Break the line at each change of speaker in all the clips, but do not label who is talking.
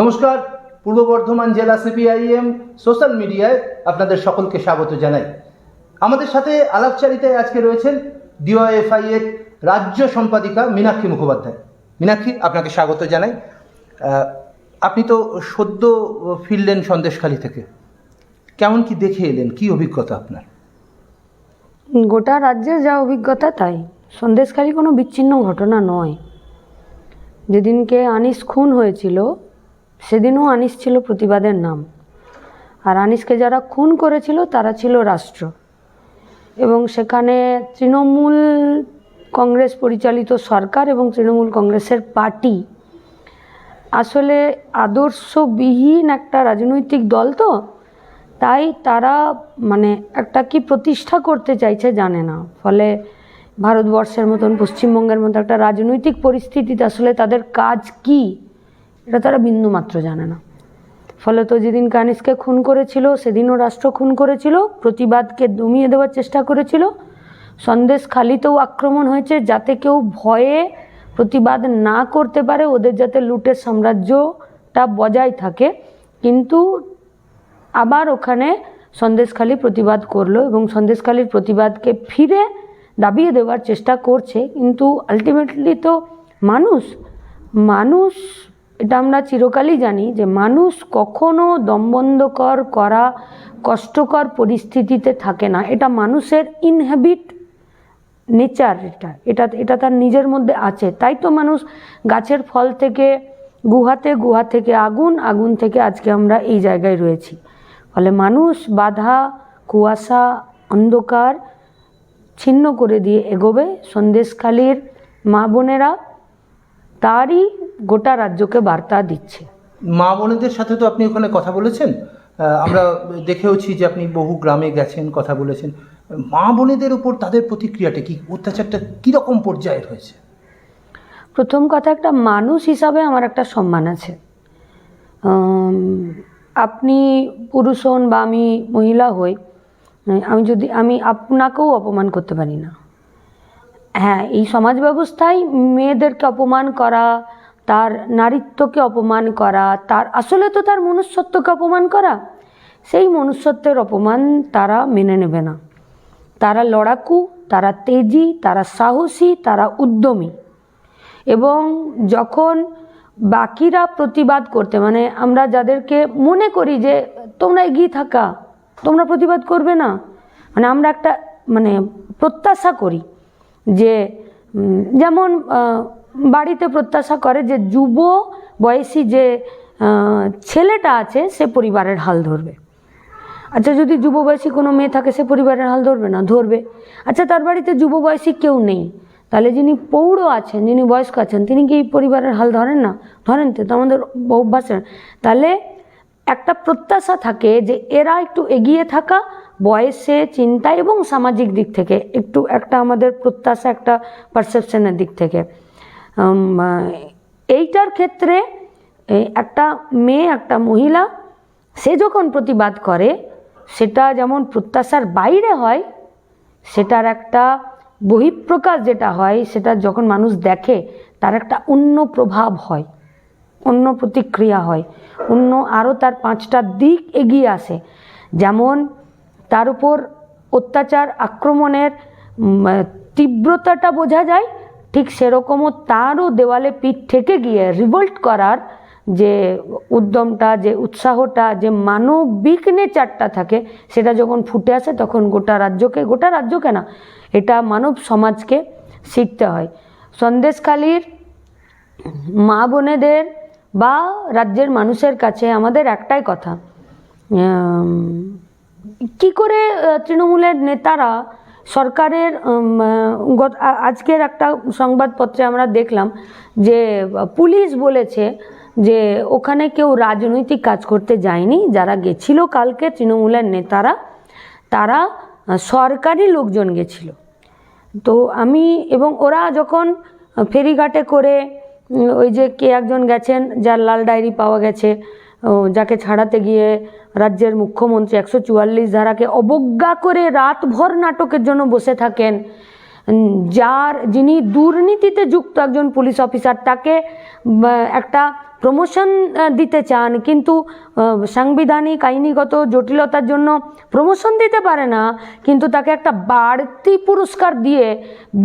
নমস্কার, পূর্ব বর্ধমান জেলা CPIM social মিডিয়ায় আপনাদের সকলকে স্বাগত জানাই। আমাদের সাথে আলাপচারিতায় আজকে রয়েছেন ডিওএফআই এর রাজ্য সম্পাদিকা মীনাক্ষী মুখোপাধ্যায়। মীনাক্ষী, আপনাকে স্বাগত জানাই। আপনি তো সদ্য ফিরলেন সন্দেশখালী থেকে। কেমন কি দেখে এলেন? কি অভিজ্ঞতা আপনার?
গোটা রাজ্যের যা অভিজ্ঞতা তাই। সন্দেশখালী কোনো বিচ্ছিন্ন ঘটনা নয়। যেদিনকে আনিস খুন হয়েছিল সেদিনও আনিস ছিল প্রতিবাদের নাম। আর আনিসকে যারা খুন করেছিল, তারা ছিল রাষ্ট্র। এবং সেখানে তৃণমূল কংগ্রেস পরিচালিত সরকার এবং তৃণমূল কংগ্রেসের পার্টি। আসলে আদর্শবিহীন একটা রাজনৈতিক দল তো, তাই তারা মানে একটা কি প্রতিষ্ঠা করতে চাইছে জানে না। ফলে ভারতবর্ষের মতন পশ্চিমবঙ্গের মতো একটা রাজনৈতিক পরিস্থিতিতে আসলে তাদের কাজ কি? এটা তারা বিন্দুমাত্র জানে না। ফলে তো যেদিন কানিসকে খুন করেছিল, সেদিনও রাষ্ট্র খুন করেছিল, প্রতিবাদকে দমিয়ে দেওয়ার চেষ্টা করেছিল। সন্দেশ খালিতেও আক্রমণ হয়েছে যাতে কেউ ভয়ে প্রতিবাদ না করতে পারে, ওদের যাতে লুটের সাম্রাজ্যটা বজায় থাকে। কিন্তু আবার ওখানে সন্দেশখালী প্রতিবাদ করল এবং সন্দেশখালীর প্রতিবাদকে ফিরে দাবিয়ে দেওয়ার চেষ্টা করছে। কিন্তু আলটিমেটলি তো মানুষ মানুষ এটা আমরা চিরকালই জানি যে মানুষ কখনো দমবন্ধকর করা, কষ্টকর পরিস্থিতিতে থাকে না। এটা মানুষের ইনহ্যাবিট নেচার এটা। এটা এটা তার নিজের মধ্যে আছে। তাই তো মানুষ গাছের ফল থেকে, গুহাতে, গুহা থেকে আগুন আগুন থেকে আজকে আমরা এই জায়গায় রয়েছি। ফলে মানুষ বাধা, কুয়াশা, অন্ধকার ছিন্ন করে দিয়ে এগোবে। সন্দেশখালীর মা বোনেরা তারই গোটা রাজ্যকে বার্তা দিচ্ছে।
মা বোনেদের সাথে তো আপনি ওখানে কথা বলেছেন। আমরা দেখেওছি যে আপনি বহু গ্রামে গেছেন কথা বলেছেন। মা বোনেদের উপর তাদের প্রতিক্রিয়াটা কি? অত্যাচারটা কীরকম পর্যায়ের হয়েছে?
প্রথম কথা একটা মানুষ হিসাবে আমার একটা সম্মান আছে। আপনি পুরুষ হন বা আমি মহিলা হই আমি যদি আমি আপনাকেও অপমান করতে পারি না। হ্যাঁ এই সমাজ ব্যবস্থায় মেয়েদেরকে অপমান করা, তার নারীত্বকে অপমান করা, তার, আসলে তো তার মনুষ্যত্বকে অপমান করা? সেই মনুষ্যত্বের অপমান তারা মেনে নেবে না। তারা লড়াকু, তারা তেজি, তারা সাহসী, তারা উদ্যমী। এবং যখন বাকিরা প্রতিবাদ করতে মানে আমরা যাদেরকে মনে করি যে তোমরা এগিয়ে থাকা, তোমরা প্রতিবাদ করবে না মানে আমরা একটা মানে প্রত্যাশা করি যে যেমন বাড়িতে প্রত্যাশা করে যে যুব বয়সী যে ছেলেটা আছে, সে পরিবারের হাল ধরবে। আচ্ছা যদি যুব বয়সী কোনো মেয়ে থাকে, সে পরিবারের হাল ধরবে না? ধরবে। আচ্ছা তার বাড়িতে যুব বয়সী কেউ নেই। তাহলে যিনি পৌঢ় আছেন, যিনি বয়স্ক আছেন, তিনি কি পরিবারের হাল ধরেন না? ধরেন তো তো আমাদের অভ্যাস তাহলে একটা প্রত্যাশা থাকে যে, এরা একটু এগিয়ে থাকা বয়সে, চিন্তা এবং সামাজিক দিক থেকে, একটু একটা আমাদের প্রত্যাশা, একটা পারসেপশনের দিক থেকে। এইটার ক্ষেত্রে একটা মেয়ে, একটা মহিলা, সে যখন প্রতিবাদ করে, সেটা যেমন প্রত্যাশার বাইরে হয়, সেটার একটা বহিঃপ্রকাশ যেটা হয়, সেটা যখন মানুষ দেখে, তার একটা অন্য প্রভাব হয়, অন্য প্রতিক্রিয়া হয়, অন্য আরও তার পাঁচটা দিক এগিয়ে আসে। যেমন তার উপর অত্যাচার, আক্রমণের তীব্রতাটা বোঝা যায়। ঠিক সেরকমও তারও দেওয়ালে পিঠ থেকে গিয়ে রিভোল্ট করার যে উদ্যমটা, যে উৎসাহটা, যে মানবিক নেচারটা থাকে, সেটা যখন ফুটে আসে, তখন গোটা রাজ্যকে গোটা রাজ্যকে না, এটা মানব সমাজকে শিখতে হয়। সন্দেশখালীর মা বোনেদের বা রাজ্যের মানুষের কাছে আমাদের একটাই কথা কি করে তৃণমূলের নেতারা সরকারের আজকের একটা সংবাদপত্রে আমরা দেখলাম যে, পুলিশ বলেছে যে ওখানে কেউ রাজনৈতিক কাজ করতে যায়নি, যারা গেছিল কালকে তৃণমূলের নেতারা, তারা সরকারি লোকজন গেছিল। তো আমি, এবং ওরা যখন ফেরিঘাটে করে ওই যে কে একজন গেছেন, যার লাল ডায়েরি পাওয়া গেছে যাকে ছাড়াতে গিয়ে রাজ্যের মুখ্যমন্ত্রী একশো চুয়াল্লিশ ধারাকে অবজ্ঞা করে রাতভর নাটকের জন্য বসে থাকেন। যার, যিনি দুর্নীতিতে যুক্ত একজন পুলিশ অফিসার, তাকে একটা প্রমোশন দিতে চান। কিন্তু সাংবিধানিক, আইনিগত জটিলতার জন্য প্রমোশন দিতে পারে না, কিন্তু তাকে একটা বাড়তি পুরস্কার দিয়ে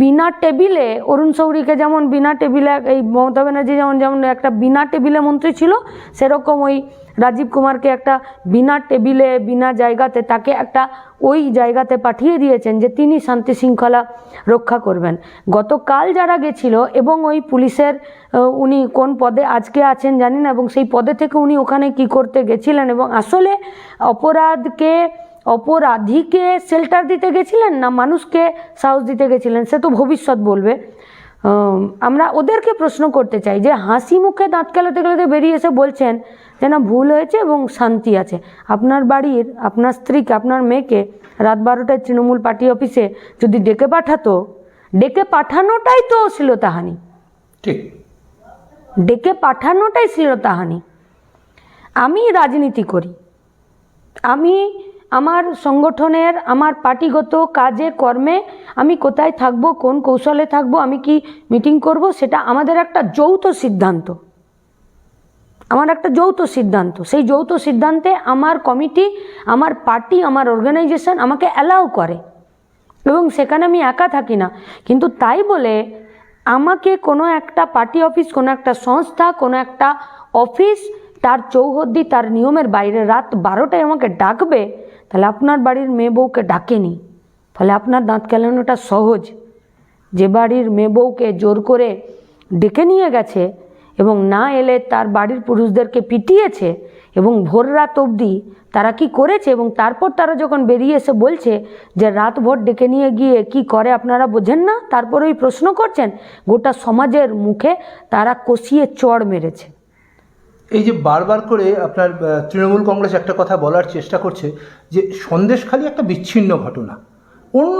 বিনা টেবিলে অরুণ সৌরিকে যেমন বিনা টেবিলে এই মমতা ব্যানার্জি যেমন যেমন একটা বিনা টেবিলে মন্ত্রী ছিল, সেরকম ওই রাজীব কুমারকে একটা বিনা টেবিলে বিনা জায়গাতে তাকে একটা ওই জায়গাতে পাঠিয়ে দিয়েছেন যে তিনি শান্তি শৃঙ্খলা রক্ষা করবেন। গতকাল যারা গেছিল এবং ওই পুলিশের উনি কোন পদে আজকে আছেন জানি না, এবং সেই পদে থেকে উনি ওখানে কি করতে গেছিলেন এবং আসলে অপরাধকে অপরাধীকে শেল্টার দিতে গেছিলেন না মানুষকে সাহস দিতে গেছিলেন? সে তো ভবিষ্যৎ বলবে। আমরা ওদেরকে প্রশ্ন করতে চাই যে হাসি মুখে দাঁত কেলাতে কেলাতে বেরিয়ে এসে বলছেন যে না ভুল হয়েছে এবং শান্তি আছে। আপনার বাড়ির আপনার স্ত্রীকে আপনার মেয়েকে রাত বারোটায় তৃণমূল পার্টি অফিসে যদি ডেকে পাঠাতো ডেকে পাঠানোটাই তো অশ্লীলতাহানি
ঠিক।
ডেকে পাঠানোটাই শ্লীলতাহানি আমি রাজনীতি করি। আমি আমার সংগঠনের, আমার পার্টিগত কাজে, কর্মে আমি কোথায় থাকব, কোন কৌশলে থাকব, আমি কি মিটিং করব, সেটা আমাদের একটা যৌথ সিদ্ধান্ত। আমার একটা যৌথ সিদ্ধান্ত। সেই যৌথ সিদ্ধান্তে আমার কমিটি, আমার পার্টি, আমার অর্গানাইজেশন আমাকে অ্যালাউ করে। এবং সেখানে আমি একা থাকি না। কিন্তু তাই বলে আমাকে কোনো একটা পার্টি অফিস, কোনো একটা সংস্থা, কোনো একটা অফিস তার চৌহদ্দি তার নিয়মের বাইরে রাত বারোটায় আমাকে ডাকবে, তাহলে আপনার বাড়ির মেয়ে বউকে ডাকেনি। ফলে আপনার দাঁত কেলানোটা সহজ। যে বাড়ির মেয়ে বউকে জোর করে ডেকে নিয়ে গেছে এবং না এলে তার বাড়ির পুরুষদেরকে পিটিয়েছে এবং ভোর রাত অবধি তারা কি করেছে এবং তারপর তারা যখন বেরিয়ে এসে বলছে যে রাত ভোর ডেকে নিয়ে গিয়ে কি করে আপনারা বোঝেন না? তারপর ওই প্রশ্ন করছেন, গোটা সমাজের মুখে তারা কষিয়ে চড় মেরেছে।
এই যে বারবার করে আপনার তৃণমূল কংগ্রেস একটা কথা বলার চেষ্টা করছে যে সন্দেশখালি একটা বিচ্ছিন্ন ঘটনা। অন্য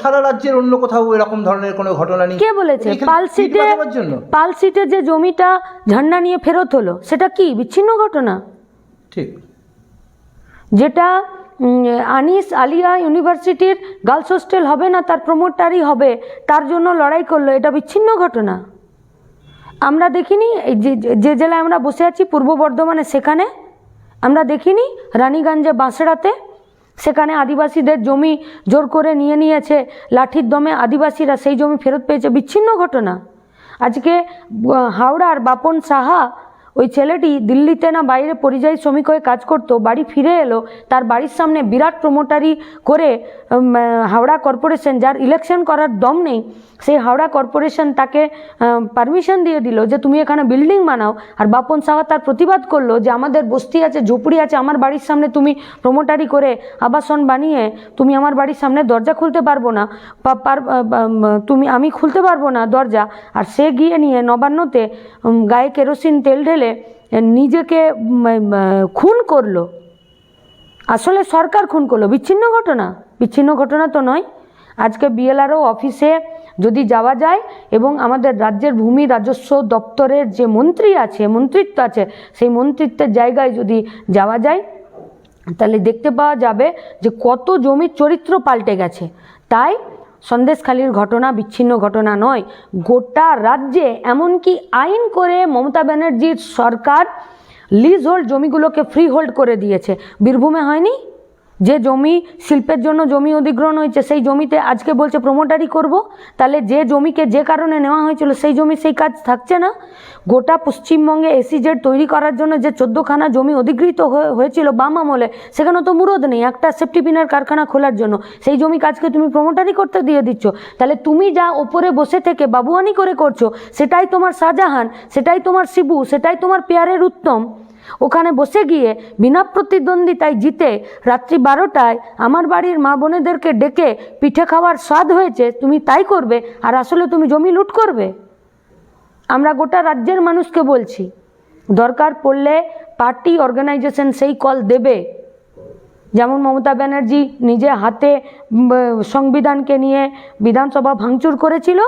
সারা রাজ্যের অন্য কোথাও এরকম ধরনের কোনো ঘটনা নেই।
কে বলেছে?
এখানে
পাল
পিঠ
সিটে
বাঁচাবার জন্য।
পাল সিটে যে জমিটা ঝান্ডা নিয়ে ফেরত হলো সেটা কি বিচ্ছিন্ন ঘটনা?
ঠিক।
যেটা আনিস আলিয়া ইউনিভার্সিটির গার্লস হোস্টেল হবে না তার প্রমোটারই হবে তার জন্য লড়াই করল এটা বিচ্ছিন্ন ঘটনা? আমরা দেখিনি যে জেলায় আমরা বসে আছি, পূর্ব বর্ধমানে সেখানে, আমরা দেখিনি রানীগঞ্জে বাঁশড়াতে, সেখানে আদিবাসীদের জমি জোর করে নিয়ে নিয়েছে, লাঠির দমে আদিবাসীরা সেই জমি ফেরত পেয়েছে। বিচ্ছিন্ন ঘটনা। আজকে হাওড়ার বাপন সাহা ওই ছেলেটি দিল্লিতে না বাইরে পরিযায়ী শ্রমিক হয়ে কাজ করতো, বাড়ি ফিরে এলো, তার বাড়ির সামনে বিরাট প্রমোটারি করে হাওড়া কর্পোরেশন যার ইলেকশন করার দম নেই, সেই হাওড়া কর্পোরেশন তাকে পারমিশন দিয়ে দিল যে তুমি এখানে বিল্ডিং বানাও। আর বাপন সাহা তার প্রতিবাদ করল যে আমাদের বস্তি আছে, ঝুপড়ি আছে, আমার বাড়ির সামনে তুমি প্রমোটারি করে আবাসন বানিয়ে তুমি আমার বাড়ির সামনে দরজা খুলতে পারব না। তুমি আমি খুলতে পারব না দরজা। আর সে গিয়ে নিয়ে নবান্নতে গায়ে কেরোসিন তেল ঢেলে আহ, নিজেকে খুন করল। আসলে সরকার খুন করল। বিচ্ছিন্ন ঘটনা। বিচ্ছিন্ন ঘটনা তো নয়। আজকে বিএলআরও অফিসে যদি যাওয়া যায় এবং আমাদের রাজ্যের ভূমি রাজস্ব দপ্তরের যে মন্ত্রী আছে মন্ত্রিত্ব আছে সেই মন্ত্রিত্বের জায়গায় যদি যাওয়া যায় তাহলে দেখতে পাওয়া যাবে যে কত জমির চরিত্র পাল্টে গেছে। তাই সন্দেশখালির ঘটনা বিচ্ছিন্ন ঘটনা নয়। গোটা রাজ্যে এমনকি আইন করে মমতা ব্যানার্জির সরকার লিজ হোল্ড জমিগুলোকে ফ্রি হোল্ড করে দিয়েছে। বীরভূমে হয়নি? যে জমি শিল্পের জন্য জমি অধিগ্রহণ হয়েছে, সেই জমিতে আজকে বলছে প্রমোটারি করব। তাহলে যে জমিকে যে কারণে নেওয়া হয়েছিল, সেই জমি সেই কাজ থাকছে না। গোটা পশ্চিমবঙ্গে এসিজেড তৈরি করার জন্য যে চোদ্দোখানা জমি অধিগৃহীত হয়ে- হয়েছিল বাম আমলে, সেখানে তো মুরদ নেই। একটা সেফটি পিনের কারখানা খোলার জন্য। সেই জমি কাজকে তুমি প্রমোটারি করতে দিয়ে দিচ্ছ। তাহলে তুমি যা ওপরে বসে থেকে বাবুয়ানি করে করছ, সেটাই তোমার শাহজাহান, সেটাই তোমার শিবু, সেটাই তোমার পেয়ারের উত্তম। ওখানে বসে গিয়ে বিনা প্রতিদ্বন্দ্বিতায় জিতে রাত্রি বারোটায় আমার বাড়ির মা বোনেদেরকে ডেকে পিঠে খাওয়ার স্বাদ হয়েছে, তুমি তাই করবে? আর আসলে তুমি জমি লুট করবে? আমরা গোটা রাজ্যের মানুষকে বলছি, দরকার পড়লে পার্টি অর্গানাইজেশন সেই কল দেবে। যেমন মমতা ব্যানার্জি নিজে হাতে সংবিধানকে নিয়ে বিধানসভা ভাঙচুর করেছিল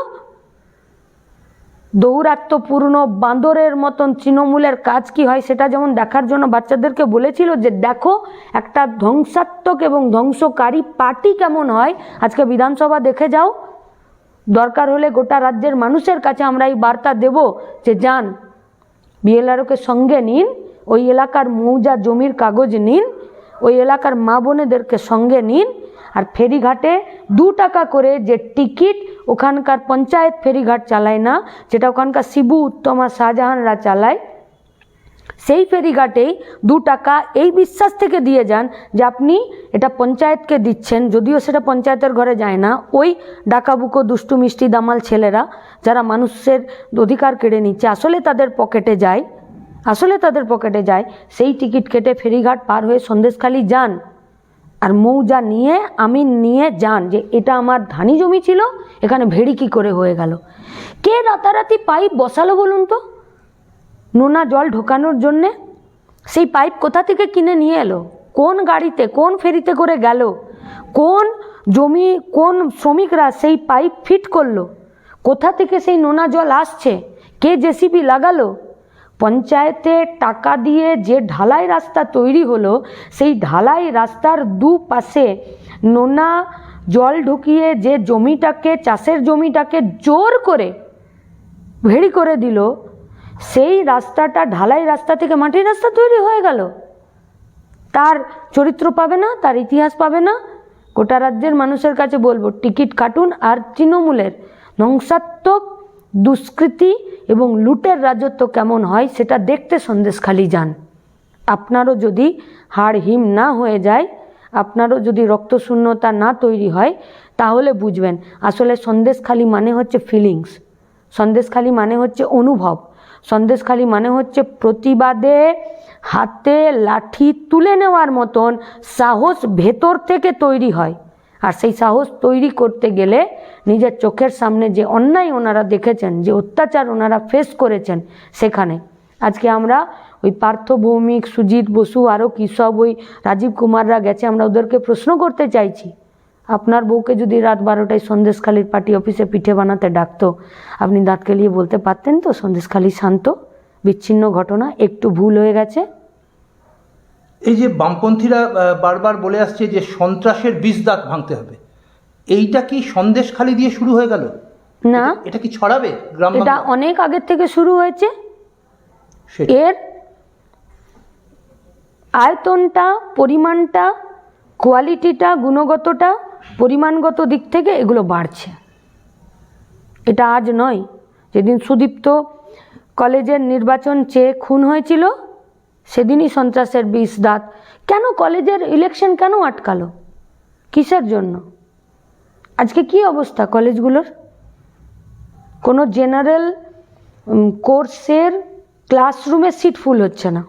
দৌরাত্মপূর্ণ বাঁদরের মতন তৃণমূলের কাজ কি হয় সেটা যেমন দেখার জন্য বাচ্চাদেরকে বলেছিল যে দেখো একটা ধ্বংসাত্মক এবং ধ্বংসকারী পার্টি কেমন হয়, আজকে বিধানসভা দেখে যাও। দরকার হলে গোটা রাজ্যের মানুষের কাছে আমরা এই বার্তা দেব যে যান, বিএলআরওকে সঙ্গে নিন, ওই এলাকার মৌজা জমির কাগজ নিন, ওই এলাকার মা বোনেদেরকে সঙ্গে নিন আর ফেরিঘাটে দু টাকা করে যে টিকিট ওখানকার পঞ্চায়েত ফেরিঘাট চালায় না, যেটা ওখানকার শিবু, উত্তমা, শাহজাহানরা চালায়, সেই ফেরিঘাটেই দু টাকা এই বিশ্বাস থেকে দিয়ে যান যে আপনি এটা পঞ্চায়েতকে দিচ্ছেন, যদিও সেটা পঞ্চায়েতের ঘরে যায় না। ওই ডাকাবুকো, দুষ্টু, মিষ্টি, দামাল ছেলেরা যারা মানুষের অধিকার কেড়ে নিচ্ছে, আসলে তাদের পকেটে যায়, আসলে তাদের পকেটে যায়, সেই টিকিট কেটে ফেরিঘাট পার হয়ে সন্দেশখালি যান। আর মৌজা নিয়ে আমি নিয়ে যান যে এটা আমার ধানি জমি ছিল, এখানে ভেড়ি কী করে হয়ে গেল। কে রাতারাতি পাইপ বসালো বলুন তো? নোনা জল ঢোকানোর জন্যে। সেই পাইপ কোথা থেকে কিনে নিয়ে এলো? কোন গাড়িতে, কোন ফেরিতে করে গেল? কোন জমি, কোন শ্রমিকরা সেই পাইপ ফিট করল? কোথা থেকে সেই নোনা জল আসছে? কে জেসিবি লাগালো? পঞ্চায়েতে টাকা দিয়ে যে ঢালাই রাস্তা তৈরি হলো, সেই ঢালাই রাস্তার দু পাশে নোনা জল ঢুকিয়ে যে জমিটাকে, চাষের জমিটাকে জোর করে ভেড়ি করে দিল, সেই রাস্তাটা ঢালাই রাস্তা থেকে মাটির রাস্তা তৈরি হয়ে গেল। তার চরিত্র পাবে না, তার ইতিহাস পাবে না। গোটা রাজ্যের মানুষের কাছে বলব, টিকিট কাটুন আর তৃণমূলের ধ্বংসাত্মক দুষ্কৃতি এবং লুটের রাজত্ব কেমন হয় সেটা দেখতে সন্দেশখালি যান। আপনারও যদি হাড় হিম না হয়ে যায়, আপনারও যদি রক্তশূন্যতা না তৈরি হয়, তাহলে বুঝবেন, আসলে সন্দেশখালি মানে হচ্ছে ফিলিংস সন্দেশখালি মানে হচ্ছে অনুভব। সন্দেশখালি মানে হচ্ছে প্রতিবাদে হাতে লাঠি তুলে নেওয়ার মতন সাহস ভেতর থেকে তৈরি হয়। আর সেই সাহস তৈরি করতে গেলে নিজের চোখের সামনে যে অন্যায় ওনারা দেখেছেন, যে অত্যাচার ওনারা ফেস করেছেন সেখানে। আজকে আমরা ওই পার্থ ভৌমিক, সুজিত বসু, আরও কী সব ওই রাজীব কুমাররা গেছে, আমরা ওদেরকে প্রশ্ন করতে চাইছি। আপনার বউকে যদি রাত বারোটায় সন্দেশখালির পার্টি অফিসে পিঠে বানাতে ডাকতো, আপনি দাঁতকে নিয়ে বলতে পারতেন তো, সন্দেশখালি শান্ত, বিচ্ছিন্ন ঘটনা, একটু ভুল হয়ে গেছে?
এই যে বামপন্থীরা বারবার বলে আসছে যে সন্ত্রাসের বীজ দাঁত ভাঙতে হবে। এইটা কি সন্দেশখালি দিয়ে শুরু হয়ে গেল?
না।
এটা কি ছড়াবে গ্রাম
এটা অনেক আগের থেকে শুরু হয়েছে। এর আয়তনটা পরিমাণটা কোয়ালিটিটা গুণগতটা পরিমাণগত দিক থেকে এগুলো বাড়ছে। এটা আজ নয়। যেদিন সুদীপ্ত কলেজের নির্বাচন চেয়ে খুন হয়েছিল সেদিনই সন্ত্রাসের বিষ দাঁত। কেন কলেজের ইলেকশন কেন আটকালো? কিসের জন্য? আজকে কি অবস্থা কলেজগুলোর? কোনো জেনারেল কোর্সের ক্লাসরুমে সিট ফুল হচ্ছে না।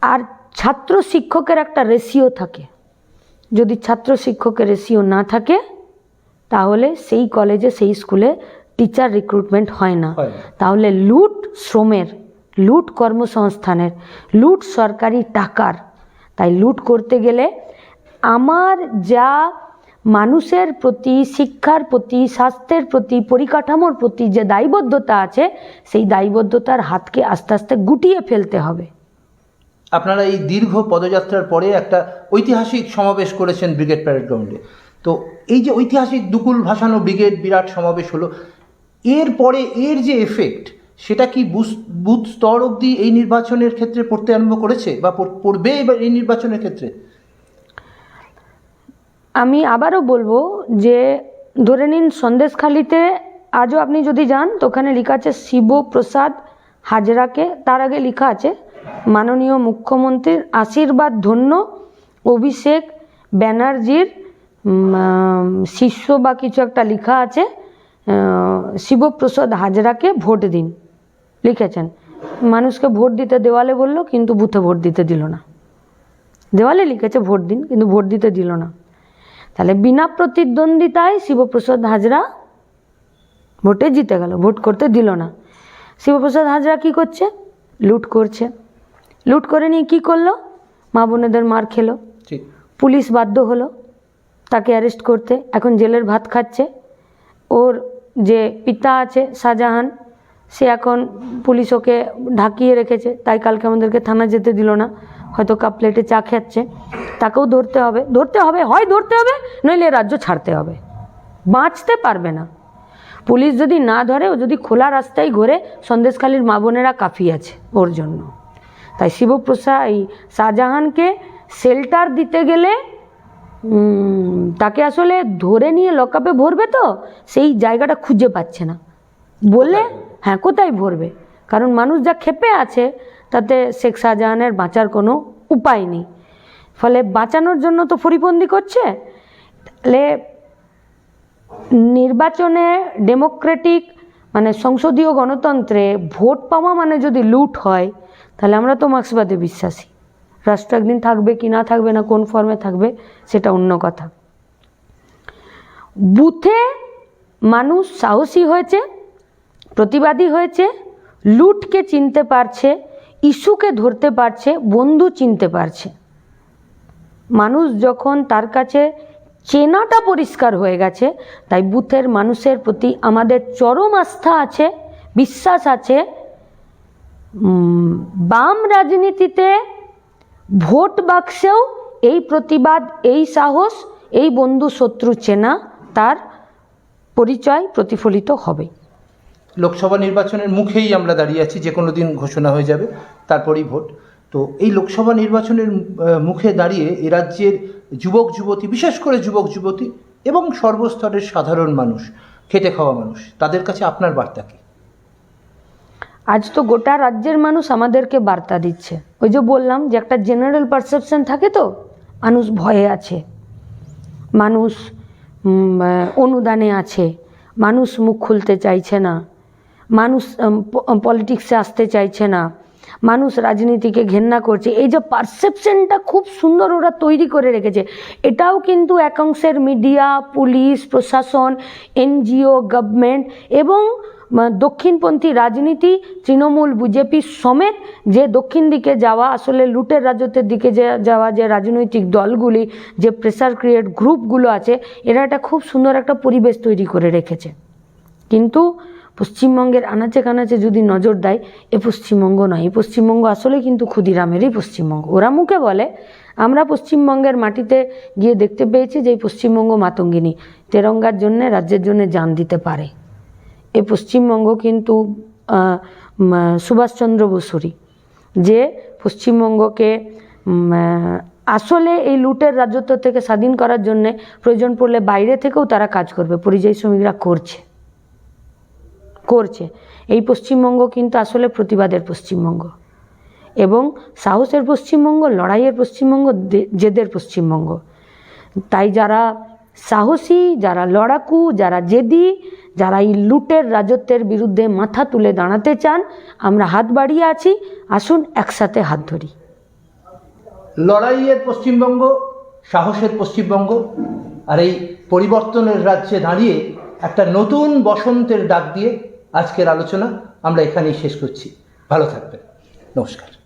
আর ছাত্র শিক্ষকের একটা রেশিও থাকে। যদি ছাত্র শিক্ষকের রেশিও না থাকে তাহলে সেই কলেজে সেই স্কুলে টিচার রিক্রুটমেন্ট হয় না।
হয় না।
তাহলে লুট শ্রমের। লুট কর্মসংস্থানের, লুট সরকারি টাকার। তাই লুট করতে গেলে আমার যা মানুষের প্রতি, শিক্ষার প্রতি, স্বাস্থ্যের প্রতি, পরিকাঠামোর প্রতি যে দায়বদ্ধতা আছে, সেই দায়বদ্ধতার হাতকে আস্তে আস্তে গুটিয়ে ফেলতে হবে।
আপনারা এই দীর্ঘ পদযাত্রার পরে একটা ঐতিহাসিক সমাবেশ করেছেন ব্রিগেড প্যারেড গ্রাউন্ডে। তো এই যে ঐতিহাসিক দুকুল ভাসানো ব্রিগেড বিরাট সমাবেশ হলো এর পরে এর যে এফেক্ট সেটা কি বুথ স্তর অবধি এই নির্বাচনের ক্ষেত্রে পড়তে আরম্ভ করেছে? বা পড়- পড়বে এবার এই নির্বাচনের ক্ষেত্রে?
আমি আবারও বলব যে, ধরে নিন সন্দেশখালিতে আজও আপনি যদি যান, তো ওখানে লেখা আছে শিবপ্রসাদ হাজরাকে। তার আগে লেখা আছে, মাননীয় মুখ্যমন্ত্রীর আশীর্বাদ ধন্য অভিষেক ব্যানার্জির শিষ্য বা কিছু একটা লেখা আছে। শিবপ্রসাদ হাজরাকে ভোট দিন। লিখেছেন। মানুষকে ভোট দিতে দেওয়ালে বলল কিন্তু বুথে ভোট দিতে দিল না। দেওয়ালে লিখেছে ভোট দিন কিন্তু ভোট দিতে দিল না। তাহলে বিনা প্রতিদ্বন্দ্বিতায় শিবপ্রসাদ হাজরা ভোটে জিতে গেল ভোট করতে দিল না। শিবপ্রসাদ হাজরা কি করছে? লুট করছে। লুট করে নিয়ে কী করল? মা বোনেদের মার খেলো। পুলিশ বাধ্য হলো তাকে অ্যারেস্ট করতে। এখন জেলের ভাত খাচ্ছে। ওর যে পিতা আছে শাহজাহান, সে এখন পুলিশ ওকে ঢাকিয়ে রেখেছে। তাই কালকে আমাদেরকে থানা যেতে দিল না। হয়তো কাপ প্লেটে চা খাচ্ছে তাকেও ধরতে হবে। ধরতে হবে? হয় ধরতে হবে? নইলে রাজ্য ছাড়তে হবে। বাঁচতে পারবে না। পুলিশ যদি না ধরে, ও যদি খোলা রাস্তায় ঘোরে, সন্দেশখালীর মা বোনেরা কাফি আছে ওর জন্য। তাই শিবপ্রসাদ, এই শাহজাহানকে শেল্টার দিতে গেলে তাকে আসলে ধরে নিয়ে লকআপে ভরবে তো? সেই জায়গাটা খুঁজে পাচ্ছে না। বলে হ্যাঁ কোথায় ভরবে? কারণ মানুষ যা ক্ষেপে আছে তাতে শেখ শাহজাহানের বাঁচার কোনো উপায় নেই। ফলে বাঁচানোর জন্য তো ফরিবন্দি করছে। তাহলে নির্বাচনে ডেমোক্রেটিক মানে সংসদীয় গণতন্ত্রে ভোট পাওয়া মানে যদি লুট হয় তাহলে আমরা তো মার্ক্সবাদে বিশ্বাসী। রাষ্ট্র একদিন থাকবে কি না থাকবে না, কোন ফর্মে থাকবে, সেটা অন্য কথা। বুথে মানুষ সাহসী হয়েছে, প্রতিবাদী হয়েছে, লুটকে চিনতে পারছে, ইস্যুকে ধরতে পারছে, বন্ধু চিনতে পারছে। মানুষ যখন তার কাছে চেনাটা পরিষ্কার হয়ে গেছে, তাই বুথের মানুষের প্রতি আমাদের চরম আস্থা আছে, বিশ্বাস আছে। বাম রাজনীতিতে ভোট বাক্সেও এই প্রতিবাদ, এই সাহস, এই বন্ধু শত্রু চেনা তার পরিচয় প্রতিফলিত হবে।
লোকসভা নির্বাচনের মুখেই আমরা দাঁড়িয়ে আছি, যে কোনো দিন ঘোষণা হয়ে যাবে, তারপরেই ভোট। তো এই লোকসভা নির্বাচনের মুখে দাঁড়িয়ে এ রাজ্যের যুবক, যুবতী, বিশেষ করে যুবক, যুবতী এবং সর্বস্তরের সাধারণ মানুষ, খেটে খাওয়া মানুষ, তাদের কাছে আপনার বার্তা কি?
আজ তো গোটা রাজ্যের মানুষ আমাদেরকে বার্তা দিচ্ছে। ওই যে বললাম যে একটা জেনারেল পারসেপশন থাকে তো, মানুষ ভয়ে আছে, মানুষ অনুদানে আছে, মানুষ মুখ খুলতে চাইছে না, মানুষ পলিটিক্সে আসতে চাইছে না, মানুষ রাজনীতিকে ঘেন্না করছে। এই যে পারসেপশনটা খুব সুন্দর ওরা তৈরি করে রেখেছে। এটাও কিন্তু একাংশের মিডিয়া পুলিশ, প্রশাসন, এনজিও গভর্নমেন্ট এবং দক্ষিণপন্থী রাজনীতি, তৃণমূল, বিজেপি সমেত যে দক্ষিণ দিকে যাওয়া, আসলে লুটের রাজত্বের দিকে যে যাওয়া, যে রাজনৈতিক দলগুলি, যে প্রেসার ক্রিয়েট গ্রুপগুলো আছে, এরা একটা খুব সুন্দর একটা পরিবেশ তৈরি করে রেখেছে। কিন্তু পশ্চিমবঙ্গের আনাচে কানাচে যদি নজর দেয়, এ পশ্চিমবঙ্গ নয়। পশ্চিমবঙ্গ আসলে কিন্তু ক্ষুদিরামেরই পশ্চিমবঙ্গ। ওরা মুখে বলে, আমরা পশ্চিমবঙ্গের মাটিতে গিয়ে দেখতে পেয়েছি যে পশ্চিমবঙ্গ মাতঙ্গিনী। তেরঙ্গার জন্যে, রাজ্যের জন্য জান দিতে পারে। এ পশ্চিমবঙ্গ কিন্তু সুভাষচন্দ্র বসুরই। যে পশ্চিমবঙ্গকে আসলে এই লুটের রাজত্ব থেকে স্বাধীন করার জন্যে প্রয়োজন পড়লে বাইরে থেকেও তারা কাজ করবে, পরিযায়ী শ্রমিকরা করছে। করছে। এই পশ্চিমবঙ্গ কিন্তু আসলে প্রতিবাদের পশ্চিমবঙ্গ। এবং সাহসের পশ্চিমবঙ্গ, লড়াইয়ের পশ্চিমবঙ্গ জেদের পশ্চিমবঙ্গ। তাই যারা সাহসী, যারা লড়াকু, যারা জেদি, যারা এই লুটের রাজত্বের বিরুদ্ধে মাথা তুলে দাঁড়াতে চান, আমরা হাত বাড়িয়ে আছি। আসুন একসাথে হাত ধরি।
লড়াইয়ের পশ্চিমবঙ্গ, সাহসের পশ্চিমবঙ্গ, আর এই পরিবর্তনের রাজ্যে দাঁড়িয়ে একটা নতুন বসন্তের ডাক দিয়ে আজকের আলোচনা আমরা এখানেই শেষ করছি। ভালো থাকবেন। নমস্কার।